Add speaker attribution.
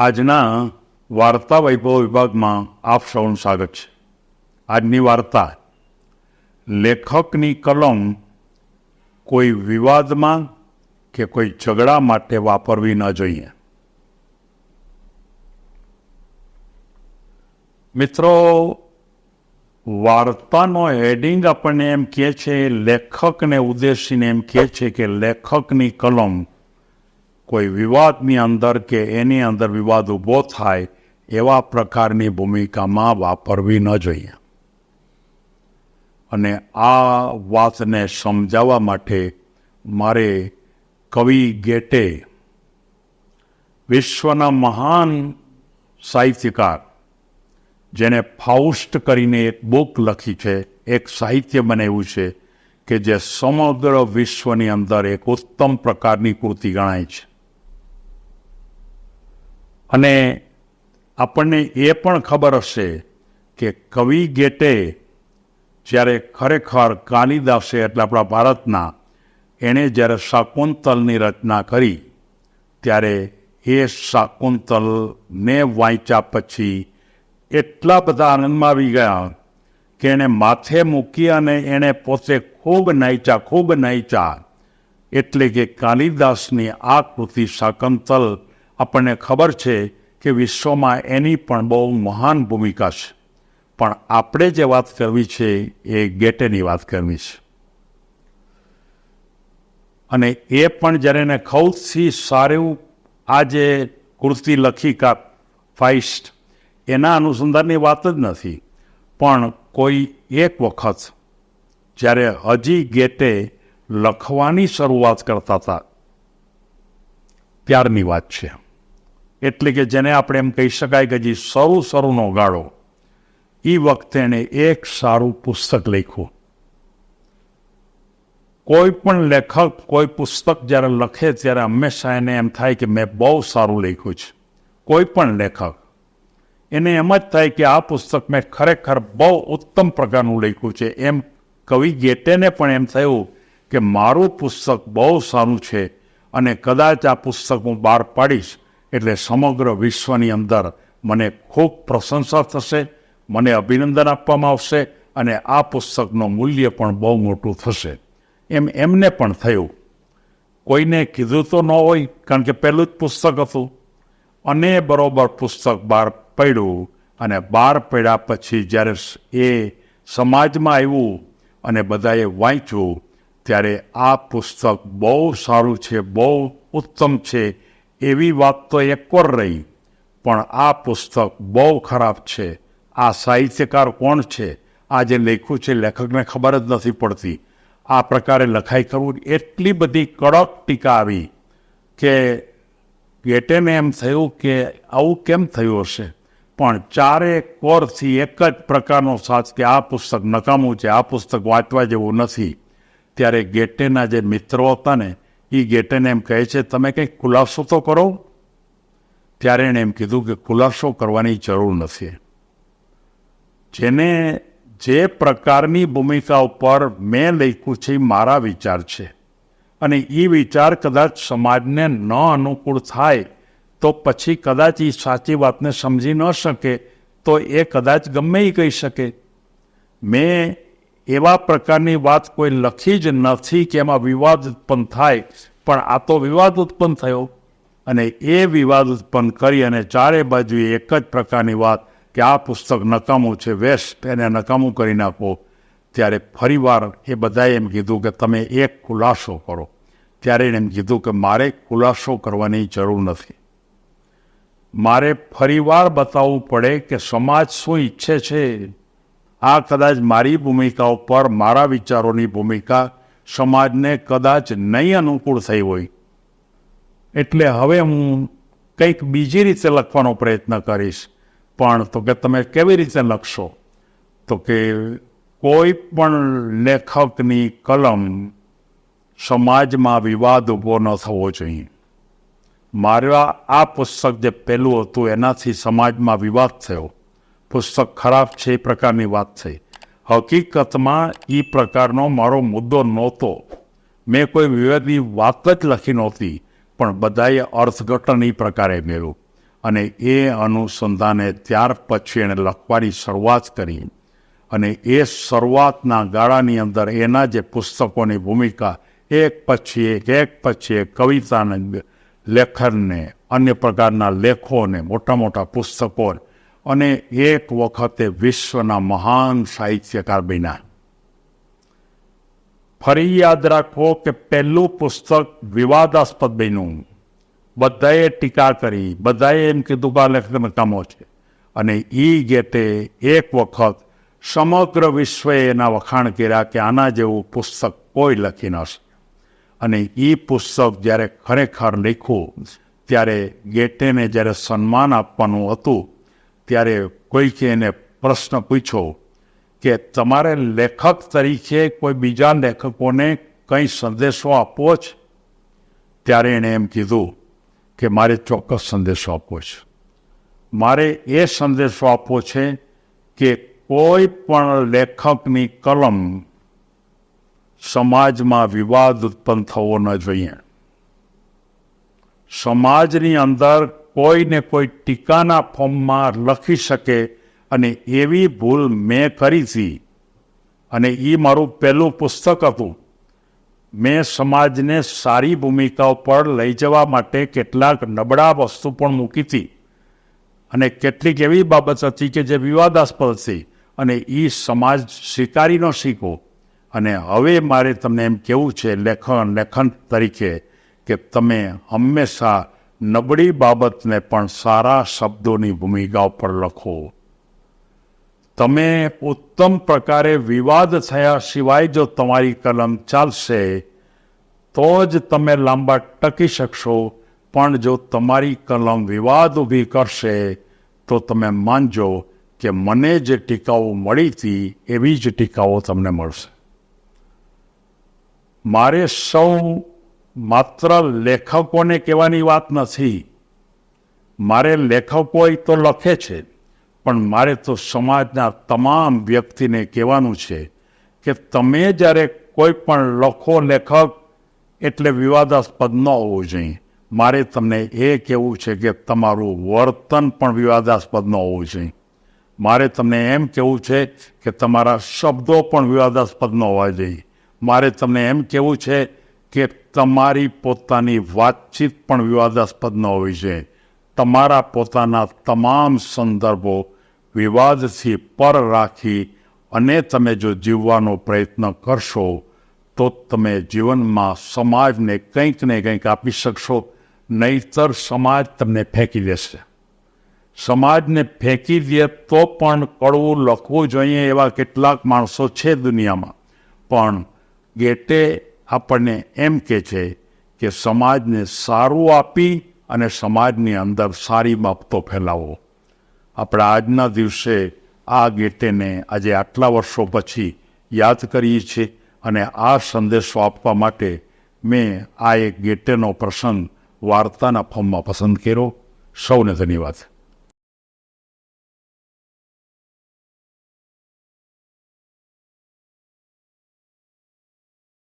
Speaker 1: આજના વાર્તા વૈભવ વિભાગમાં આપ સૌનું સ્વાગત છે. આજની વાર્તા લેખકની કલમ કોઈ વિવાદમાં કે કોઈ ઝઘડા માટે વાપરવી ન જોઈએ. મિત્રો, વાર્તાનો હેડિંગ આપણને એમ કહે છે, લેખકને ઉદ્દેશીને એમ કહે છે કે લેખકની કલમ કોઈ વિવાદની અંદર કે એની અંદર વિવાદ ઊભો થાય, એવા પ્રકારની ભૂમિકામાં વાપરવી ન જોઈએ. અને આ વાતને સમજાવવા માટે મારે કવિ ગેટે વિશ્વના મહાન સાહિત્યકાર, જેને ફાઉસ્ટ કરીને એક બુક લખી છે, એક સાહિત્ય બનાવ્યું છે, કે જે સમગ્ર વિશ્વની અંદર એક ઉત્તમ પ્રકારની કૃતિ ગણાય છે. અને આપણને એ પણ ખબર હશે કે કવિ ગેટે જ્યારે ખરેખર કાલિદાસે એટલે આપણા ભારતના, એણે જ્યારે શાકુંતલની રચના કરી, ત્યારે એ શાકુંતલને વાંચ્યા પછી એટલા બધા આનંદમાં આવી ગયા કે એણે માથે મૂકી અને એણે પોતે ખૂબ નાચ્યા ખૂબ નાચ્યા એટલે કે કાલિદાસની આ કૃતિ શાકંતલ આપણને ખબર છે કે વિશ્વમાં એની પણ બહુ મહાન ભૂમિકા છે. પણ આપણે જે વાત કરવી છે એ ગેટેની વાત કરવી છે. અને એ પણ જ્યારે એને સૌથી સારું આ જે કૃતિ લખી કા ફાઇસ્ટ, એના અનુસંધાનની વાત જ નથી. પણ કોઈ એક વખત જ્યારે હજી ગેટે લખવાની શરૂઆત કરતા હતા, ત્યારની વાત છે. એટલે કે જેને આપણે એમ કહી શકાય કે જે શરૂ સરુનો ગાળો એ વખતે એણે એક સારું પુસ્તક લખ્યું. કોઈ પણ લેખક, કોઈ પુસ્તક જ્યારે લખે ત્યારે હંમેશા એને એમ થાય કે મેં બહુ સારું લખ્યું છે. કોઈ પણ લેખક. એને એમ જ થાય કે આ પુસ્તક મેં ખરેખર બહુ ઉત્તમ પ્રકારનું લખ્યું છે. એમ કવિ ગેટેને પણ એમ થયું કે મારું પુસ્તક બહુ સારું છે અને કદાચ આ પુસ્તક હું બહાર પાડીશ એટલે સમગ્ર વિશ્વની અંદર મને ખૂબ પ્રશંસા થશે, મને અભિનંદન આપવામાં આવશે અને આ પુસ્તકનું મૂલ્ય પણ બહુ મોટું થશે. એમ એમને પણ થયું. કોઈને કીધું તો ન હોય, કારણ કે પહેલું જ પુસ્તક હતું. અને બરોબર પુસ્તક બહાર પડ્યું અને બહાર પડ્યા પછી જ્યારે એ સમાજમાં આવ્યું અને બધાએ વાંચ્યું, ત્યારે આ પુસ્તક બહુ સારું છે, બહુ ઉત્તમ છે એવી વાત તો એકવાર રહી પણ આ પુસ્તક બહુ ખરાબ છે. આ સાહિત્યકાર કોણ છે? આ જે લેખ્યું છે, લેખકને ખબર જ નથી પડતી. આ પ્રકારે લખાઈ કરવું એટલી બધી કડક ટીકા આવી કે ગેટેને એમ થયું કે આવું કેમ થયું હશે? પણ ચારે કોરથી એક જ પ્રકારનો સાથ કે આ પુસ્તક નકામું છે, આ પુસ્તક વાંચવા જેવું નથી. ત્યારે ગેટેના જે મિત્રો હતા ને એ ગેટન એમ કહે છે, તમે કંઈક ખુલાસો તો કરો. ત્યારે એણે એમ કીધું કે ખુલાસો કરવાની જરૂર નથી. જેને જે પ્રકારની ભૂમિકા ઉપર મેં લખ્યું છે મારા વિચાર છે. અને એ વિચાર કદાચ સમાજને ન અનુકૂળ થાય, તો પછી કદાચ એ સાચી વાતને સમજી ન શકે, તો એ કદાચ ગમે એ કહી શકે. મેં એવા પ્રકારની વાત કોઈ લખી જ નથી કે એમાં વિવાદ ઉત્પન્ન થાય. પણ આ તો વિવાદ ઉત્પન્ન થયો. અને એ વિવાદ ઉત્પન્ન કરી અને ચારે બાજુ એક જ પ્રકારની વાત કે આ પુસ્તક નકામું છે, વેસ્ટ, એને નકામું કરી નાખો. ત્યારે ફરીવાર એ બધાએ એમ કીધું કે તમે એક ખુલાસો કરો. ત્યારે એણે એમ કીધું કે મારે ખુલાસો કરવાની જરૂર નથી. મારે ફરીવાર બતાવવું પડે કે સમાજ શું ઈચ્છે છે? આ કદાચ મારી ભૂમિકા ઉપર, મારા વિચારોની ભૂમિકા સમાજને કદાચ નહીં અનુકૂળ થઈ હોય. એટલે હવે હું કંઈક બીજી રીતે લખવાનો પ્રયત્ન કરીશ. પણ તો કે તમે કેવી રીતે લખશો? તો કે કોઈ પણ લેખકની કલમ સમાજમાં વિવાદ ઊભો ન થવો જોઈએ. મારા આ પુસ્તક જે પહેલું હતું, એનાથી સમાજમાં વિવાદ થયો. પુસ્તક ખરાબ છે એ પ્રકારની વાત થઈ. હકીકતમાં એ પ્રકારનો મારો મુદ્દો નહોતો. મેં કોઈ વિવેકની વાત જ લખી નહોતી, પણ બધાએ અર્થઘટન એ પ્રકારે મેળવ્યું. અને એ અનુસંધાને ત્યાર પછી એણે લખવાની શરૂઆત કરી. અને એ શરૂઆતના ગાળાની અંદર એના જે પુસ્તકોની ભૂમિકા, એક પછી એક એક પછી એક કવિતાને, લેખનને, અન્ય પ્રકારના લેખોને, મોટા મોટા પુસ્તકો અને એક વખતે વિશ્વના મહાન સાહિત્યકાર બન્યા. ફરી યાદ રાખો કે પહેલું પુસ્તક વિવાદાસ્પદ બન્યું. બધાએ ટીકા કરી, બધાએ એમ કીધું કે આ લેખક નકામો છે. અને ઈ ગેટે એક વખત સમગ્ર વિશ્વએ એના વખાણ કર્યા કે આના જેવું પુસ્તક કોઈ લખી ન શકે. અને એ પુસ્તક જ્યારે ખરેખર લખ્યું, ત્યારે ગેટેને જ્યારે સન્માન આપવાનું હતું ત્યારે કોઈકે એને પ્રશ્ન પૂછ્યો કે તમારે લેખક તરીકે કોઈ બીજા લેખકોને કંઈ સંદેશો આપવો છે? ત્યારે એણે એમ કીધું કે મારે ચોક્કસ સંદેશો આપવો છે. મારે એ સંદેશો આપવો છે કે કોઈ પણ લેખકની કલમ સમાજમાં વિવાદ ઉત્પન્ન થવો ન જોઈએ. સમાજની અંદર કોઈને કોઈ ટીકાના ફોર્મમાં લખી શકે અને એવી ભૂલ મેં કરી હતી અને એ મારું પહેલું પુસ્તક હતું. મેં સમાજને સારી ભૂમિકાઓ પર લઈ જવા માટે કેટલાક નબળા વસ્તુ પણ મૂકી હતી. અને કેટલીક એવી બાબત હતી કે જે વિવાદાસ્પદ હતી અને એ સમાજ સ્વીકારી ન શીખો. અને હવે મારે તમને એમ કેવું છે લેખન લેખન તરીકે કે તમે હંમેશા નબળી બાબતને પણ સારા શબ્દોની ભૂમિકા ઉપર લખો. તમે ઉત્તમ પ્રકારે વિવાદ થયા સિવાય જો તમારી કલમ ચાલશે, તો જ તમે લાંબા ટકી શકશો. પણ જો તમારી કલમ વિવાદ ઊભી કરશે, તો તમે માનજો કે મને જે ટીકાઓ મળી હતી, એવી જ ટીકાઓ તમને મળશે. મારે સૌ માત્ર લેખકોને કહેવાની વાત નથી. મારે લેખકો તો લખે છે, પણ મારે તો સમાજના તમામ વ્યક્તિને કહેવાનું છે કે તમે જ્યારે કોઈ પણ લખો લેખક, એટલે વિવાદાસ્પદ ન હોવું જોઈએ. મારે તમને એ કહેવું છે કે તમારું વર્તન પણ વિવાદાસ્પદ ન હોવું જોઈએ. મારે તમને એમ કહેવું છે કે તમારા શબ્દો પણ વિવાદાસ્પદ ન હોવા જોઈએ. મારે તમને એમ કહેવું છે કે તમારી પોતાની વાતચીત પણ વિવાદાસ્પદ ન હોવી જોઈએ તમારા પોતાના તમામ સંદર્ભો વિવાદથી પર રાખી અને તમે જો જીવવાનો પ્રયત્ન કરશો, તો તમે જીવનમાં સમાજને કંઈક ને કંઈક આપી શકશો, નહીતર સમાજ તમને ફેંકી દેશે. સમાજને ફેંકી દે તો પણ કડવું લખવું જોઈએ એવા કેટલાક માણસો છે દુનિયામાં. પણ ગેટે આપણને એમ કે છે કે સમાજને સારું આપી અને સમાજની અંદર સારી બાબતો ફેલાવો. આપણે આજના દિવસે આ ગેટેને આજે આટલા વર્ષો પછી યાદ કરીએ છીએ અને આ સંદેશો આપવા માટે મેં આ એક ગેટેનો પ્રસંગ વાર્તાના ફોર્મમાં પસંદ કર્યો. સૌને ધન્યવાદ.